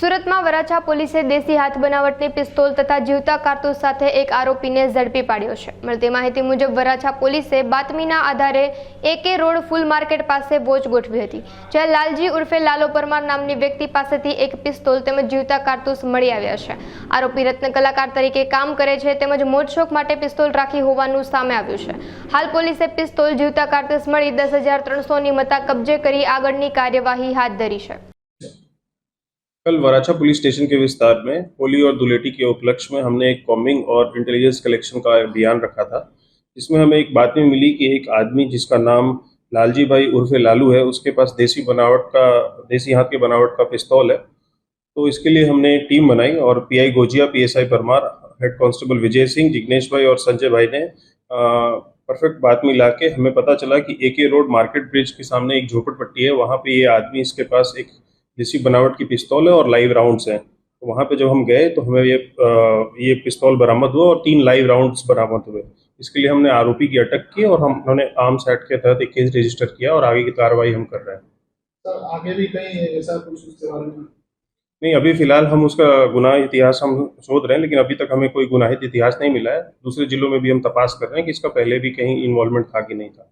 સુરતમાં વરાછા પોલીસે દેશી હાથ બનાવટની પિસ્તોલ તથા જીવતા કારતૂસ સાથે એક આરોપીને ઝડપી પાડ્યો છે. મળતી માહિતી મુજબ વરાછા પોલીસે બાતમીના આધારે એકે રોડ ફૂલ માર્કેટ પાસે વોચ ગોઠવી હતી, જ્યાં લાલજી ઉર્ફે લાલો પરમાર નામની વ્યક્તિ પાસેથી એક પિસ્તોલ તેમજ જીવતા કારતૂસ મળી આવ્યા છે. આરોપી રત્ન કલાકાર તરીકે કામ કરે છે તેમજ મોજશોખ માટે પિસ્તોલ રાખી હોવાનું સામે આવ્યું છે. હાલ પોલીસે પિસ્તોલ, જીવતા કારતૂસ મળી દસ હજાર ત્રણસોની મતા કબજે કરી આગળની કાર્યવાહી હાથ ધરી છે. कल वराछा पुलिस स्टेशन के विस्तार में होली और दुलेटी के उपलक्ष्य में हमने एक कॉम्बिंग और इंटेलिजेंस कलेक्शन का अभियान रखा था। जिसमें हमें एक बात में मिली कि एक आदमी जिसका नाम लालजी भाई उर्फे लालू है, उसके पास देसी बनावट का, देसी हाथ के बनावट का पिस्तौल है। तो इसके लिए हमने टीम बनाई और PI Gojiya PSI Parmar, head constable Vijay Singh, Jignesh bhai और संजय भाई ने परफेक्ट बात में ला के हमें पता चला कि ए के रोड मार्केट ब्रिज के सामने एक झोपड़पट्टी है। वहाँ पे ये आदमी इसके पास एक देसी बनावट की पिस्तौल है और लाइव राउंड्स हैं। तो वहाँ पे जब हम गए तो हमें ये अ, ये पिस्तौल बरामद हुआ और तीन लाइव राउंड्स बरामद हुए। इसके लिए हमने आरोपी की अटक की और हम उन्होंने आर्म्स एक्ट के तहत एक केस रजिस्टर किया और आगे की कार्रवाई हम कर रहे हैं। सर आगे भी कहीं ऐसा कुछ उसके बारे में? नहीं अभी फ़िलहाल हम उसका गुनाह इतिहास हम शोध रहे हैं लेकिन अभी तक हमें कोई गुनाहित इतिहास नहीं मिला है। दूसरे जिलों में भी हम तपास कर रहे हैं कि इसका पहले भी कहीं इन्वॉल्वमेंट था कि नहीं था।